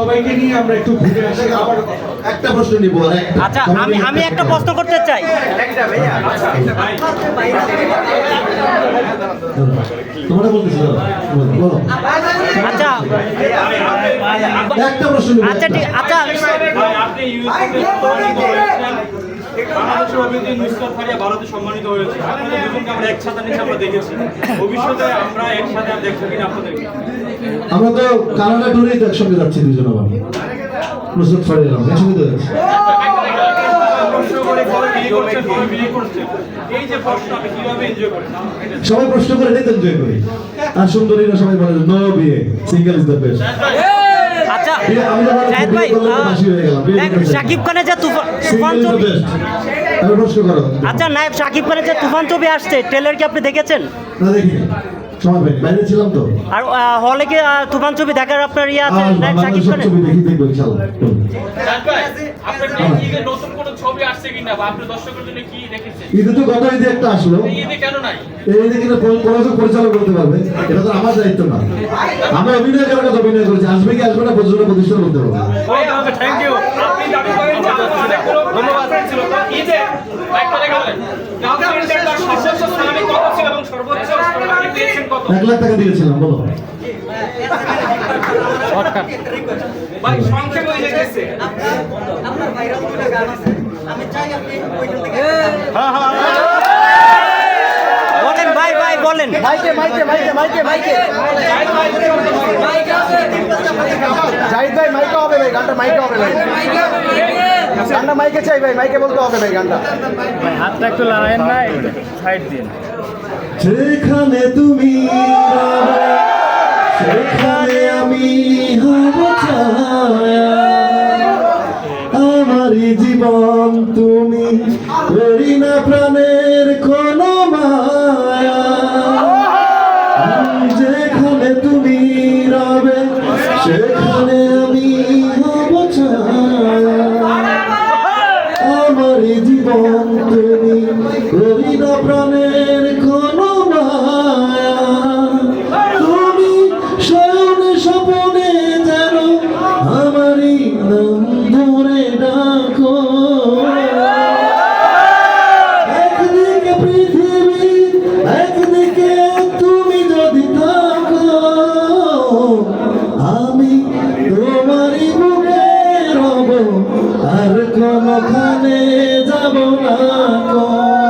সবাইকে নিয়ে আমরা একটু ঘুরে আসি। আবার একটা প্রশ্ন নিব আচ্ছা আমি আমি একটা প্রশ্ন করতে চাই। তোমরা বলতেছো বলো আচ্ছা। একটা প্রশ্ন আচ্ছা ঠিক আচ্ছা বাংলাদেশের ভারতে সম্মানিত হয়েছে। আপনাদের দুজনকে আমরা একসাথে নিচে আমরা দেখেছি। ভবিষ্যতে আমরা একসাথে আর দেখব কিনা আপনাদেরকে আমরা তো কানাডা টুরেই তো একসঙ্গে যাচ্ছি দুজন আবার। নুসরত ফারিয়ালাম একসঙ্গে তো যাচ্ছি। প্রশ্ন করে কবে বিয়ে করছেন কবে বিয়ে করছেন এই যে প্রশ্ন আপনি কীভাবে এনজয় করেন সবাই প্রশ্ন করে এটাই তো এনজয় করি। আর সুন্দরীরা সবাই বলে নো বিয়ে সিঙ্গেল ইজ দ্য বেস্ট আচ্ছা বিয়ে আমি তো বলি, জাহিদ ভাই খানের যে তুফান ছবি আচ্ছা নায়ক শাকিব খানের যে তুফান ছবি আসছে ট্রেলার কি আপনি দেখেছেন? না দেখি। বাইরে ছিলাম তো। আর হলে কি তুফান ছবি দেখার আপনার ইয়ে আছে? নায়ক বাংলাদেশের খানের? ছবি দেখি দেখব ইনশাআল্লাহ আপনার কি ঈদে তো গত ঈদে একটা আসলো। এই ঈদে কিন্তু পরি- পরিচালক পরিচালক পারবে। এটা তো আমার দায়িত্ব না। আমরা অভিনয় করার কথা অভিনয় করেছি। আসবে কি আসবে না প্রযোজনা প্রতিষ্ঠান বলতে পারবে এক লাখ টাকা দিয়েছিলাম বলো। ভাই সংক্ষেপে হয়ে গেছে। আপনার ভাইরাল দুইটা গান আছে আমি চাই আপনি ওইখান থেকে বলেন ভাই ভাই বলেন। মাইকে মাইকে মাইকে মাইকে মাইকে। জাহিদ ভাই মাইকে হবে ভাই গানটা মাইকে হবে ভাই। গানটা মাইকে চাই ভাই মাইকে বলতে হবে ভাই গানটা। হাতটা একটু লাগায়েন না একটু সাইড দিন। যেখানে তুমি সেখানে জীবন তুমি প্রাণের কোন মায়া। আর কোনখানে যাব না কো।